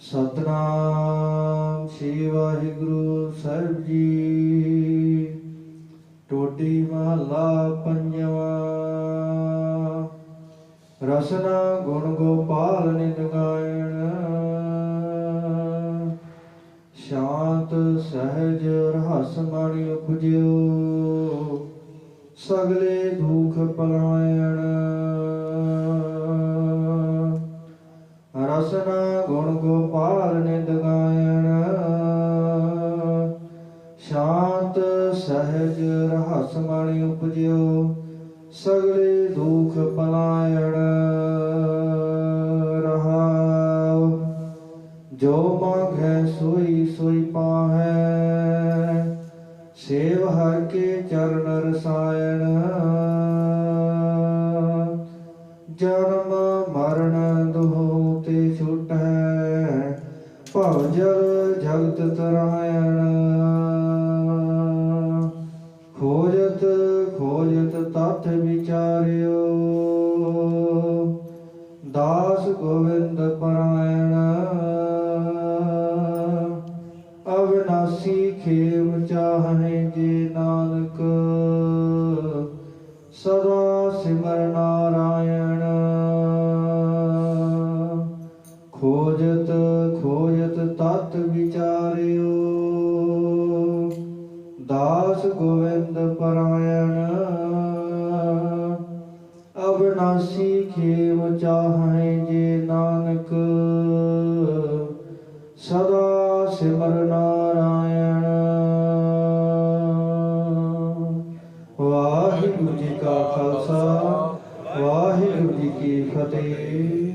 ਸਤਨਾਮ ਸ੍ਰੀ ਵਾਹਿਗੁਰੂ ਸਾਹਿਬ ਜੀ। ਟੋਡੀ ਮਹਲਾ ਪੰਜਵਾ। ਰਸਨਾ ਗੁਣ ਗੋਪਾਲ ਨਿਤ ਗਾਇਣ। ਸ਼ਾਂਤ ਸਹਿਜ ਰਹਸ ਮਣਿ ਉਪਜਿਓ। ਸਗਲੇ ਦੁਖ ਪਲਾਇਣ। ਰਸਨਾ ਗੁਣ ਗੋਪਾਲ ਨਿੰਦ ਗਾਇਣ। ਸ਼ਾਂਤ ਸਹਿਜ ਰਹਸ ਮਣਿ ਉਪਜਿਓ, ਸਗਲੇ ਦੁਖ ਪਲਾਇਣ ਰਹਾਉ। ਜੋ ਮੰਗੈ ਸੋਈ ਸੋਈ ਪਾਹੈ, ਸੇਵ ਹਰ ਕੇ ਚਰਨ ਰਸਾਇਣ। ਜਨਮ ਛੁਟੈ ਭਵ ਜਲ, ਜਗਤ ਤਰਾਇਣ। ਖੋਜਤ ਖੋਜਤ ਤਤ ਵਿਚਾਰਿਓ। ਦਾਸ ਗੋਵਿੰਦ ਪਰਾਇਣ। ਅਵਨਾਸੀ ਖੇਮ ਚਾਹੇ ਜੇ ਨਾਨਕ। ਸਦਾ ਸਿਮਰ ਨਾਰਾਇਣ। ਖੋਜਤ ਖੋਜਤ ਤਤ ਵਿਚਾਰਿਓ। ਦਾਸ ਗੋਵਿੰਦ ਪਰਾਇਣ ਅਵਨਾਸੀ ਖੇਮ ਚਾਹੈ ਜੇ ਨਾਨਕ। ਸਦਾ ਸਿਮਰ ਨਾਰਾਇਣ। ਵਾਹਿਗੁਰੂ ਜੀ ਕਾ ਖਾਲਸਾ, ਵਾਹਿਗੁਰੂ ਜੀ ਕੀ ਫਤਿਹ।